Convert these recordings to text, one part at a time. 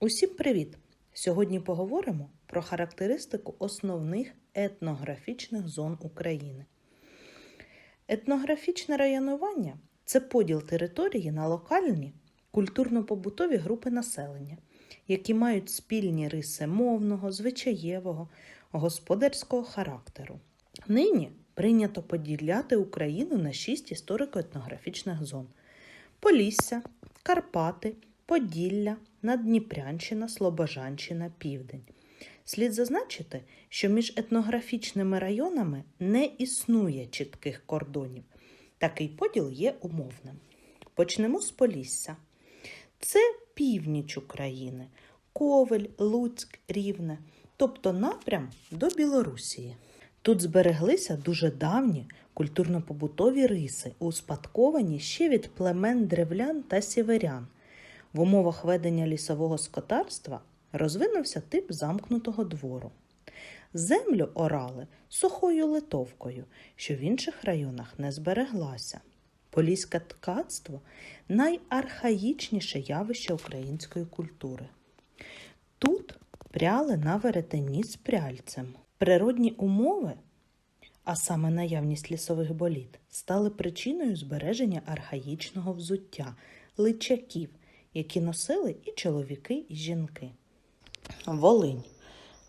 Усім привіт! Сьогодні поговоримо про характеристику основних етнографічних зон України. Етнографічне районування це поділ території на локальні культурно-побутові групи населення, які мають спільні риси мовного, звичаєвого, господарського характеру. Нині прийнято поділяти Україну на шість історико-етнографічних зон: Полісся, Карпати, Поділля, Наддніпрянщина, Слобожанщина, Південь. Слід зазначити, що між етнографічними районами не існує чітких кордонів. Такий поділ є умовним. Почнемо з Полісся. Це північ України, Ковель, Луцьк, Рівне, тобто напрям до Білорусії. Тут збереглися дуже давні культурно-побутові риси, успадковані ще від племен древлян та сіверян. В умовах ведення лісового скотарства розвинувся тип замкнутого двору. Землю орали сухою литовкою, що в інших районах не збереглася. Поліське ткацтво найархаїчніше явище української культури. Тут пряли на веретені з пряльцем. Природні умови, а саме наявність лісових боліт, стали причиною збереження архаїчного взуття личаків, які носили і чоловіки, і жінки. Волинь.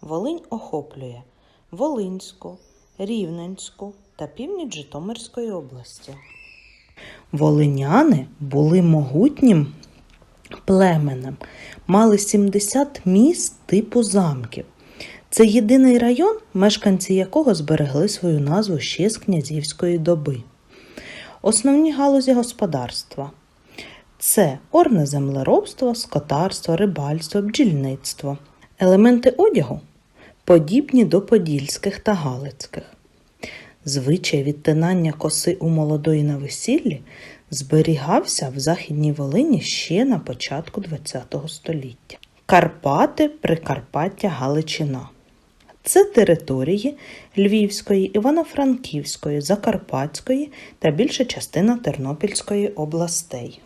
Волинь охоплює Волинську, Рівненську та північ Житомирської області. Волиняни були могутнім племенем, мали 70 міст типу замків. Це єдиний район, мешканці якого зберегли свою назву ще з князівської доби. Основні галузі господарства це орне землеробство, скотарство, рибальство, бджільництво. Елементи одягу подібні до подільських та галицьких. Звичай відтинання коси у молодої на весіллі зберігався в Західній Волині ще на початку ХХ століття. Карпати, Прикарпаття, Галичина. Це території Львівської, Івано-Франківської, Закарпатської та більша частина Тернопільської областей.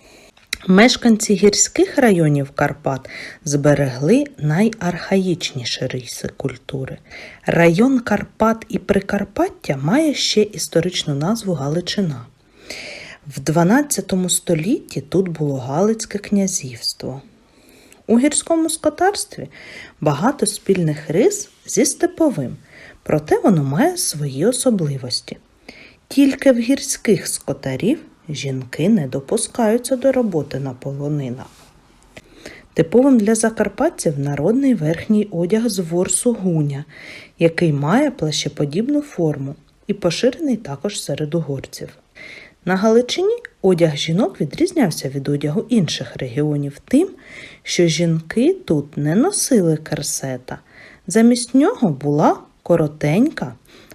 Мешканці гірських районів Карпат зберегли найархаїчніші риси культури. Район Карпат і Прикарпаття має ще історичну назву Галичина. В 12 столітті тут було Галицьке князівство. У гірському скотарстві багато спільних рис зі степовим, проте воно має свої особливості. Тільки в гірських скотарів жінки не допускаються до роботи на полонинах. Типовим для закарпатців народний верхній одяг з ворсу гуня, який має плащеподібну форму і поширений також серед угорців. На Галичині одяг жінок відрізнявся від одягу інших регіонів тим, що жінки тут не носили керсета, замість нього була коротенька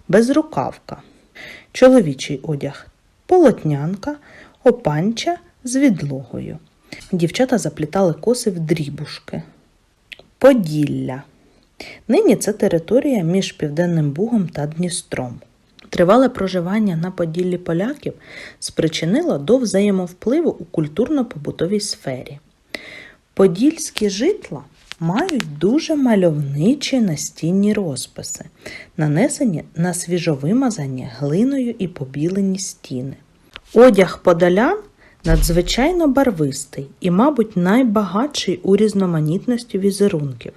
безрукавка. Чоловічий одяг полотнянка, опанча з відлогою. Дівчата заплітали коси в дрібушки. Поділля. Нині це територія між Південним Бугом та Дністром. Тривале проживання на Поділлі поляків спричинило до взаємовпливу у культурно-побутовій сфері. Подільські житла мають дуже мальовничі настінні розписи, нанесені на свіжовимазані глиною і побілені стіни. Одяг подалян надзвичайно барвистий і, мабуть, найбагатший у різноманітності візерунків.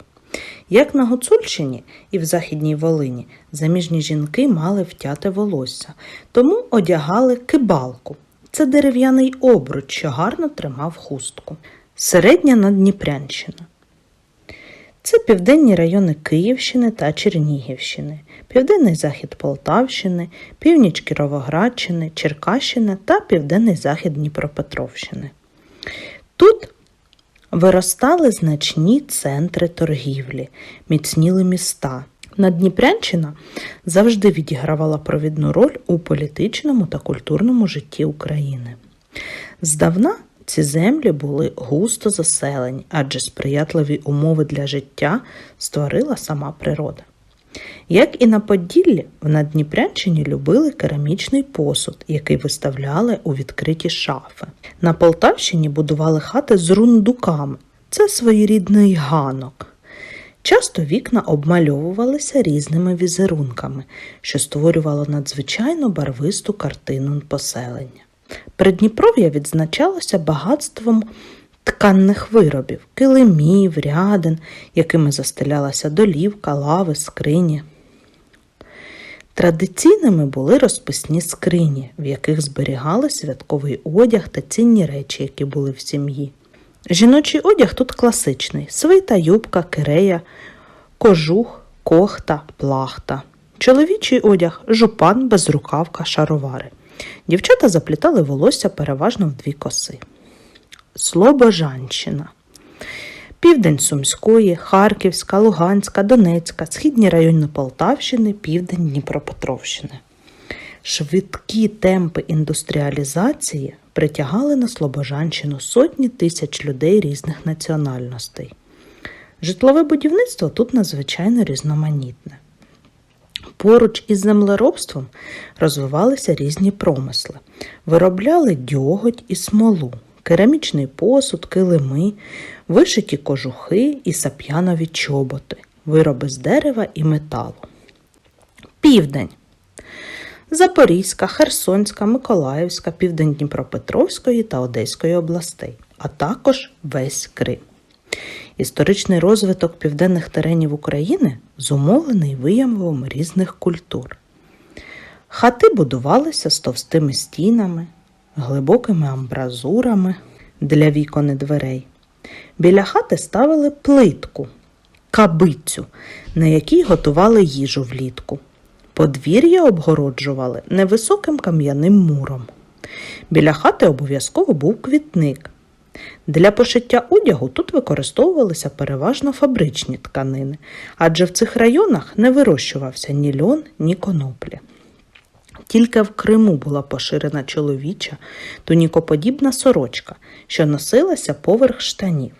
Як на Гуцульщині і в Західній Волині заміжні жінки мали втяте волосся, тому одягали кибалку. Це дерев'яний обруч, що гарно тримав хустку. Середня Наддніпрянщина. Це південні райони Київщини та Чернігівщини, південний захід Полтавщини, північ Кіровоградщини, Черкащини та південний захід Дніпропетровщини. Тут виростали значні центри торгівлі, міцніли міста. Наддніпрянщина завжди відігравала провідну роль у політичному та культурному житті України. Здавна ці землі були густо заселені, адже сприятливі умови для життя створила сама природа. Як і на Поділлі, в Наддніпрянщині любили керамічний посуд, який виставляли у відкриті шафи. На Полтавщині будували хати з рундуками, це своєрідний ганок. Часто вікна обмальовувалися різними візерунками, що створювало надзвичайно барвисту картину поселення. Придніпров'я відзначалося багатством тканних виробів, килимів, рядин, якими застелялася долівка, лави, скрині. Традиційними були розписні скрині, в яких зберігали святковий одяг та цінні речі, які були в сім'ї. Жіночий одяг тут класичний: свита, юбка, кирея, кожух, кохта, плахта. Чоловічий одяг жупан, безрукавка, шаровари. Дівчата заплітали волосся переважно в дві коси. Слобожанщина. Південь Сумської, Харківська, Луганська, Донецька, східні райони Полтавщини, південь Дніпропетровщини. Швидкі темпи індустріалізації притягали на Слобожанщину сотні тисяч людей різних національностей. Житлове будівництво тут надзвичайно різноманітне. Поруч із землеробством розвивалися різні промисли, виробляли дьоготь і смолу, керамічний посуд, килими, вишиті кожухи і сап'янові чоботи, вироби з дерева і металу. Південь. Запорізька, Херсонська, Миколаївська, Південь Дніпропетровської та Одеської областей, а також весь Крим. Історичний розвиток південних теренів України зумовлений виявом різних культур. Хати будувалися з товстими стінами, глибокими амбразурами для вікон і дверей. Біля хати ставили плитку, кабицю, на якій готували їжу влітку. Подвір'я обгороджували невисоким кам'яним муром. Біля хати обов'язково був квітник. Для пошиття одягу тут використовувалися переважно фабричні тканини, адже в цих районах не вирощувався ні льон, ні коноплі. Тільки в Криму була поширена чоловіча тунікоподібна сорочка, що носилася поверх штанів.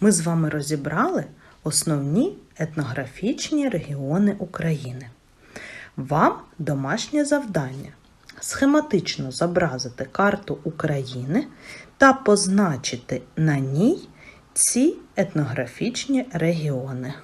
Ми з вами розібрали основні етнографічні регіони України. Вам домашнє завдання схематично зобразити карту України та позначити на ній ці етнографічні регіони.